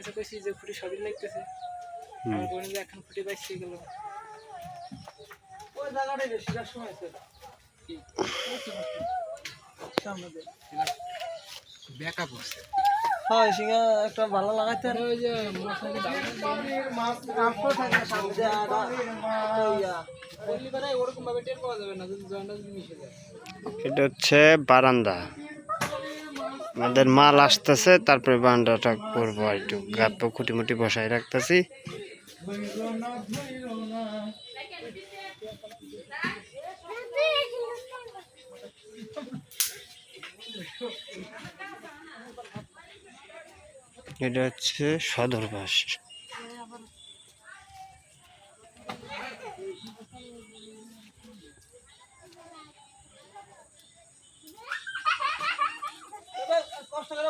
কাছে কইছি যে ফুটি সবই লাগতেছে। আমার বোন যে এখন ফুটি বাইসে গেল। ওই জায়গাটাই বেশি কাজ সময় আছে। ব্যাকআপ হ্যাঁ সিঙ্গা একটা ভালো লাগাইতে আর ওই যে থাকে সামনে ওরকম ভাবে টের পাওয়া যাবে না যদি জয়েন্টটা মিশে যায়। এটা হচ্ছে বারান্দা। আমাদের মাল আসতেছে, তারপরে বারান্দাটা করব একটু গাপ্প খুঁটি মুটি বসাই রাখতেছি। এটা হচ্ছে সদর বাস কষ্ট করে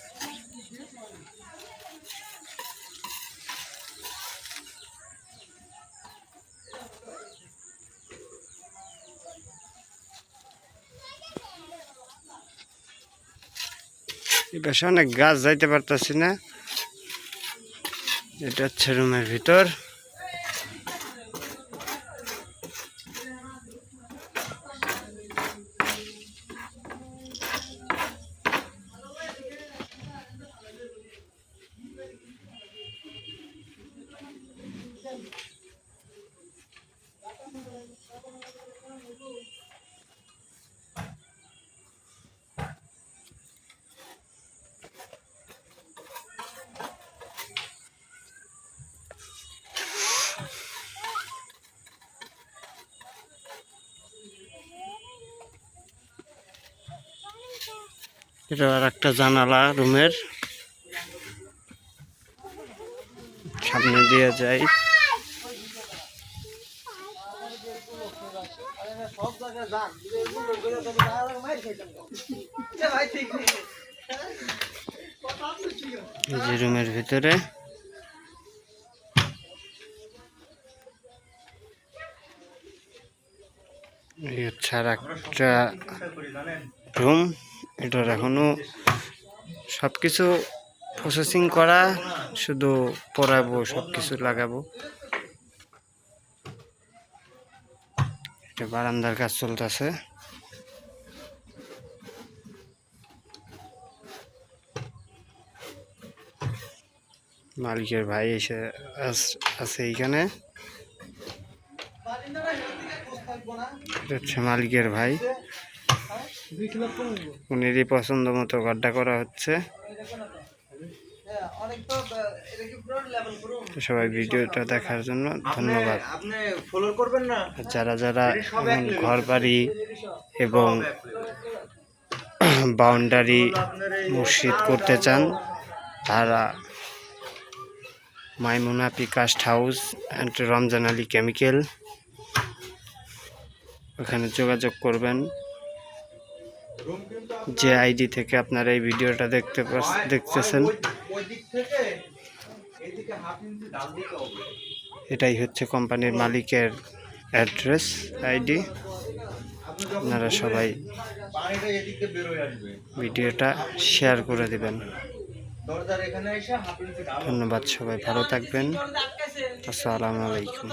পাশে অনেক গাছ যাইতে পারতাছি না। এটা হচ্ছে রুমের ভিতর। এটা আর একটা জানালা রুমের। সামনে দিয়ে যাই। যে রুমের ভিতরে। আর একটা রুম। এটার এখনও সব কিছু প্রসেসিং করা, শুধু পড়াবো সব কিছু লাগাবো। এটা বারান্দার কাজ চলতেছে। মালিকের ভাই এসে আছে এইখানে। হচ্ছে মালিকের ভাই। উনিরই পছন্দ মতো গড্ডা করা হচ্ছে। সবাই ভিডিওটা দেখার জন্য ধন্যবাদ। যারা যারা ঘর বাড়ি এবং বাউন্ডারি মসজিদ করতে চান, তারা Maimuna পিকাস্ট house and Ramzan Ali chemical ওখানে যোগাযোগ করবেন। যে আইডি থেকে আপনারা এই ভিডিওটা দেখতে দেখতেছেন। এটাই হচ্ছে কোম্পানির মালিকের অ্যাড্রেস, আইডি। আপনারা সবাই ভিডিওটা শেয়ার করে দিবেন। ধন্যবাদ সবাই, ভালো থাকবেন। আসসালামু আলাইকুম।